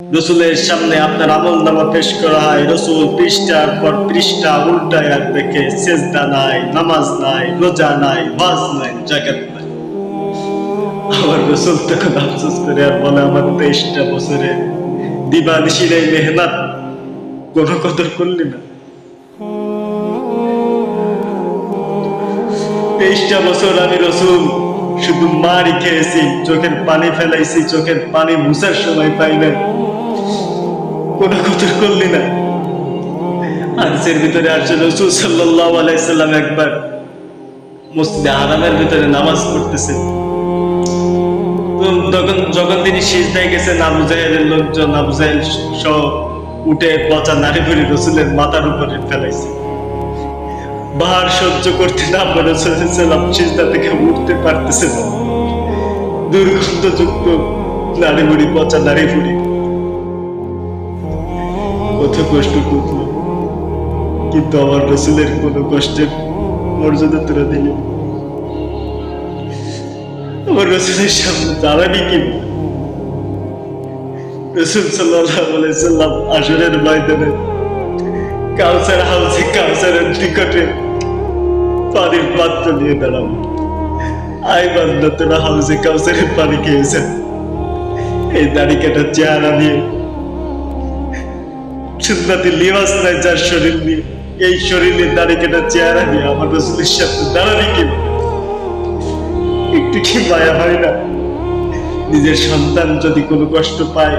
রসুলের সামনে আপনার আমল নামা পেশ করা হয়। রসুল পৃষ্ঠার পর পৃষ্ঠা উল্টায় আর দেখে সেজদা নাই, নামাজ নাই, রোজা নাই বাজ নাই, জাকাত নাই। আমার রসুল তখন আফসোস করে, আর বলে আমার তেইশটা বছরে দিবানিশির এই মেহনত কদর করলি না। তেইশটা বছর আমি রসুল শুধু মারি খেয়েছি, চোখের পানি ফেলাইছি, চোখের পানি মুছার সময় পাই না কোনো করলি না। হাদিসের ভিতরে আসছে রসুল সাল্লাহ আলাইসাল্লাম একবার মসজিদে আরামের ভিতরে নামাজ তখন যখন তিনি সিজদায় গেছেন আবু জাহেলের লোকজন আবু জাহেল সহ উঠে পচা নারী ভুড়ি রসুলের মাথার উপরে ফেলাইছে। বাহার সহ্য করতে না পারে রসুলাম সিজদা থেকে উঠতে পারতেছে না। দুর্গন্ধযুক্ত নারী বুড়ি পচা নারী বুড়ি কত কষ্ট করল কিন্তু আমার রসুলের কোনো কষ্টের মর্যাদা তুলে দিল আমার রসুলের সামনে দাঁড়ানি কি? রসুল সাল্লাম আসরের ময়দানে কাউসার হাউসে কাউসারের নিকটে পানির পাত্র নিয়ে দাঁড়াবো আই বান্দা, তোরা হাউসে কাউসারের পানি খেয়েছেন। এই দাড়ি কাটার চেহারা নিয়ে সুন্নাতি লিবাস নাই যার শরীর নিয়ে এই চেহারা নিয়ে আমার রসুলের সাথে কি একটু কি মায়া হয় না? নিজের সন্তান যদি কোনো কষ্ট পায়,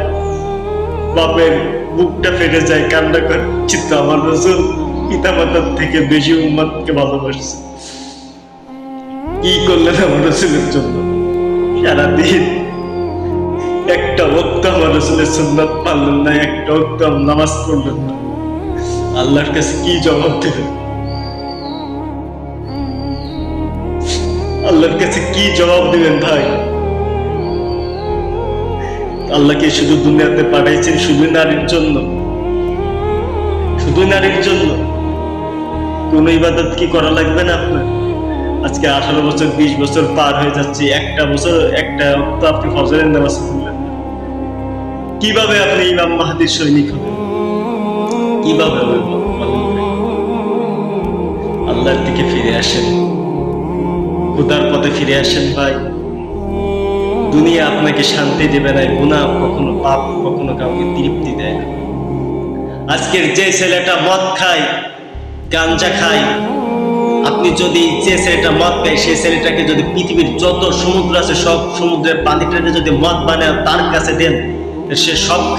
বাপের বুকটা ফেটে যায়, কান্না করে। কিন্তু আমার রসুল পিতা মাতার থেকে বেশি উম্মাদকে ভালোবাসছে। কি করলেন আমার রসুলের জন্য? সারাদিন একটা ভক্ত আমার রসুলের সুন্নাত পারলেন না, একটা ভক্ত নামাজ পড়লেন না। আল্লাহর কাছে কি জবাব দেবেন? আল্লাহর কাছে কি জবাব দিবেন ভাই? আল্লাহকে শুধু দুনিয়াতে পাঠাইছেন শুধু নারীর জন্য। শুধু নারীর জন্য। কোন ইবাদত কি করা লাগবে না আপনার? আজকে আঠারো বছর, বিশ বছর পার হয়ে যাচ্ছে, একটা বছর, একটা আপনি ফজরের নামাজ পড়লেন। কীভাবে আপনি ইমাম মাহাদির সৈনিক হবেন? কীভাবে? আল্লাহর দিকে ফিরে আসেন। খুদার পথে ফিরে আসেন ভাই। দুনিয়া আপনাকে শান্তি দেবে না গুণা কখনো পাপ, কখনো কাউকে তৃপ্তি দেয় না। আজকের যে ছেলেটা মদ খায়, গাঞ্জা খায়, আপনি যদি যে ছেলেটা মদ খায়, সেই ছেলেটাকে যদি পৃথিবীর যত সমুদ্র আছে, সব সমুদ্রের পানিটাকে যদি মদ বানায়, তার কাছে দেন সে সব